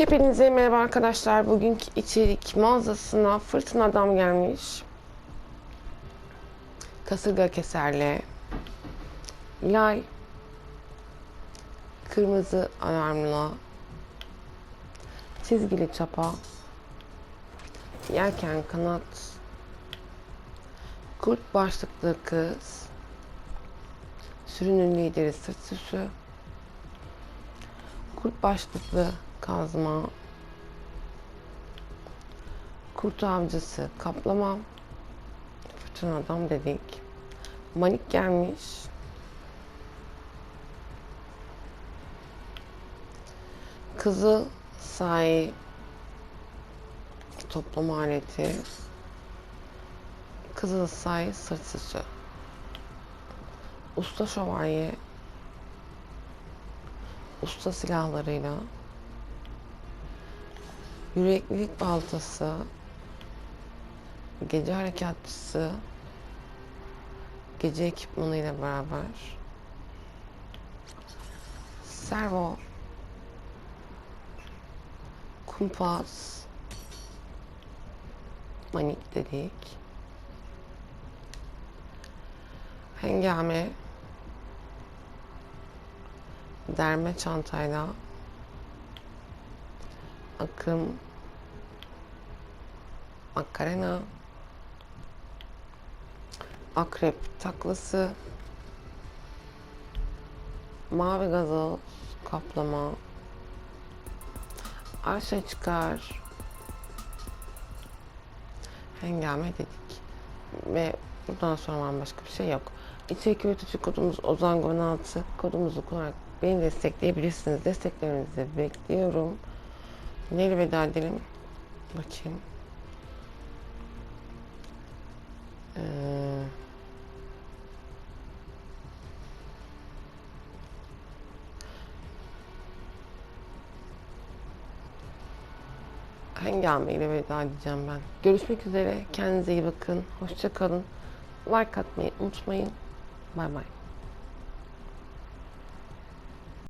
Hepinize merhaba arkadaşlar. Bugünkü içerik mağazasına fırtına adam gelmiş. Kasırga keserle. Lay. Kırmızı alarmla. Çizgili çapa. Yelken kanat. Kurt başlıklı kız. Sürünün lideri sırt süsü. Kurt başlıklı kazma. Kurt avcısı kaplama. Fırtına adam dedik. Manik gelmiş. Kızıl sahi toplama aleti. Kızıl sahi sırt süsü. Usta şövalye usta silahlarıyla yüreklilik baltası gece harekatçısı gece ekipmanıyla beraber servo kumpas manik dedik. Hengame derme çantayla akım makarena akrep taklası mavi gazoz kaplama arşa çıkar hengame dedik ve buradan sonra başka bir şey yok. İçerik üretici kodumuz Ozan 16 kodumuzu kullanarak beni destekleyebilirsiniz. Desteklerinizi bekliyorum. Neyle veda edelim? Bakayım. Ee, Hengame veda edeceğim ben. Görüşmek üzere. Kendinize iyi bakın. Hoşça kalın. Like atmayı unutmayın. Bay bay.